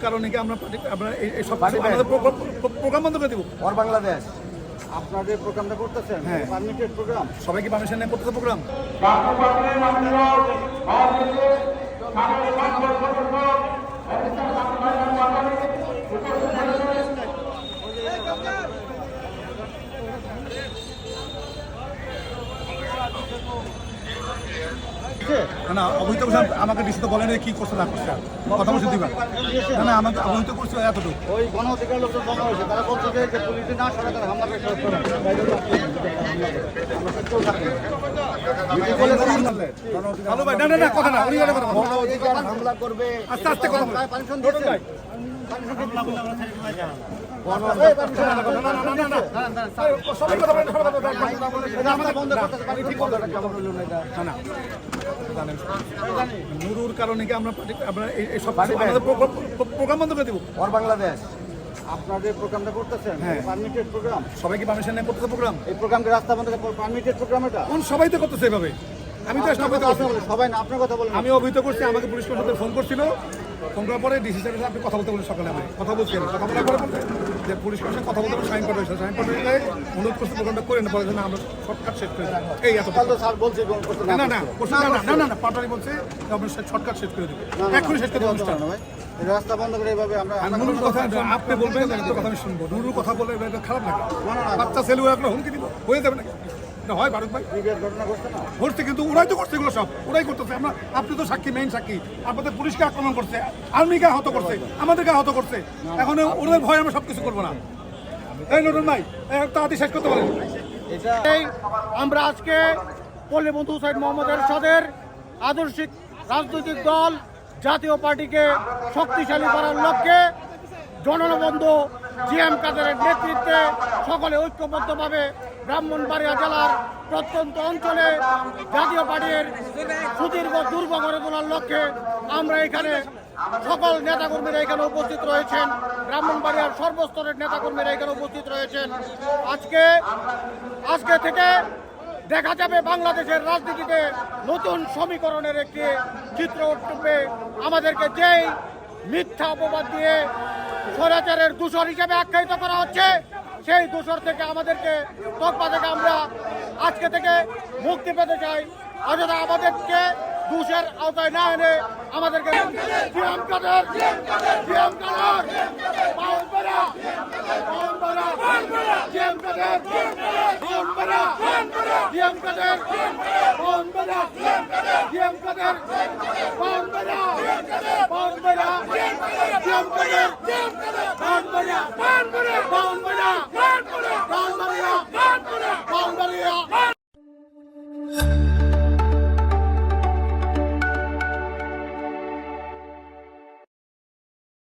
কারণে কি আমরা আমরা এই- সব। প্রোগ্রাম বন্ধ করে দেবো? ওর বাংলাদেশ। আপনাদের প্রোগ্রামটা করতেছেন? হ্যাঁ। Permitted program? সবাই কি পারমিশন নিয়ে করতেছে প্রোগ্রাম না না অবহিত করছে আমাকে ডিসি তো বলেন কি করছে না করছে। কথা বলছে দিবা না না আমাকে অবহিত করছে এতটুকু। ওই গণ অধিকার লোকজন জমা হয়েছে। তারা বলছে যে যে পুলিশে না সরে তারা হামলা করে সরে আমরা তো কেউ থাকি না। হ্যালো ভাই না না না কথা না উনি কথা কথা গণ অধিকার হামলা করবে। আস্তে আস্তে কথা বলুন। পারমিশন দিয়েছে পারমিশন নুরুর কারণে কি আমরা আমরা এই- সব প্রোগ্রাম বন্ধ করে দিব? ওর বাংলাদেশ। আপনাদের প্রোগ্রামটা করতেছেন? হ্যাঁ। পারমিটেড প্রোগ্রাম সবাই কি পারমিশন নিয়ে করতেছে প্রোগ্রাম? এই প্রোগ্রামকে রাস্তা বন্ধ করে পারমিটেড প্রোগ্রাম এটা? কোন সবাই তো করতেছে এভাবে? আমি তো সবাই না আপনার কথা বলেন। আমি অভিহিত করছি আমাকে পুলিশ কমিশনার ফোন করছিল। ফোন করার পরে ডিসি স্যারের আপনি কথা বলতে বলেন সকালে আমি। কথা বলছি কথা বলার পরে যে পুলিশ কমিশন কথা বলতে সাইন করতে হয়েছে সাইন করতে হয়ে অনুরোধ করছি প্রোগ্রামটা করে না পরে যেন আমরা শর্টকাট শেষ করে। এই এত স্যার বলছে না না না না না না না না পাটারি বলছে আমরা শর্টকাট শেষ করে দেবো। এখনই শেষ করে দেবো অনুষ্ঠান ভাই। রাস্তা বন্ধ করে এভাবে আমরা নুরুর কথা আপনি বলবেন কথা আমি শুনব নুরুর কথা বলে খারাপ লাগে। না, না, না। বাচ্চা ছেলে একটা হুমকি দিব। হয়ে যাবে নাকি? এটা হয় ভারত ভাই। ঘটছে কিন্তু, ওরাই তো করছে এগুলো সব। ওরাই করতেছে। আমরা আপনি তো সাক্ষী মেইন সাক্ষী। আপনাদের পুলিশকে আক্রমণ করছে। আর্মিকে আহত করছে। আমাদেরকে আহত করছে। এখন ওদের ভয় আমরা সবকিছু করব না। এই নতুন ভাই তাড়াতাড়ি শেষ করতে পারেন আমরা আজকে পল্লী বন্ধু সাইদ মোহাম্মদ এরশাদের আদর্শিক রাজনৈতিক দল জাতীয় পার্টিকে শক্তিশালী করার লক্ষ্যে জনবন্ধু জিএম কাদেরের নেতৃত্বে সকলে ঐক্যবদ্ধভাবে ব্রাহ্মণবাড়িয়া জেলার প্রত্যন্ত অঞ্চলে জাতীয় পার্টির সুদীর্ঘ দুর্গ গড়ে তোলার লক্ষ্যে আমরা এখানে সকল নেতাকর্মীরা এখানে উপস্থিত রয়েছেন। ব্রাহ্মণবাড়িয়ার সর্বস্তরের নেতাকর্মীরা এখানে উপস্থিত রয়েছেন। আজকে আজকে থেকে দেখা যাবে বাংলাদেশের রাজনীতিতে নতুন সমীকরণের একটি চিত্র উঠবে। আমাদেরকে যেই মিথ্যা অপবাদ দিয়ে স্বৈরাচারের দূষর হিসেবে আখ্যায়িত করা হচ্ছে। সেই দূষর থেকে আমাদেরকে তকমা থেকে আমরা আজকে থেকে মুক্তি পেতে চাই। অযথা আমাদেরকে দোষের আওতায় না এনে আমাদেরকে জিএম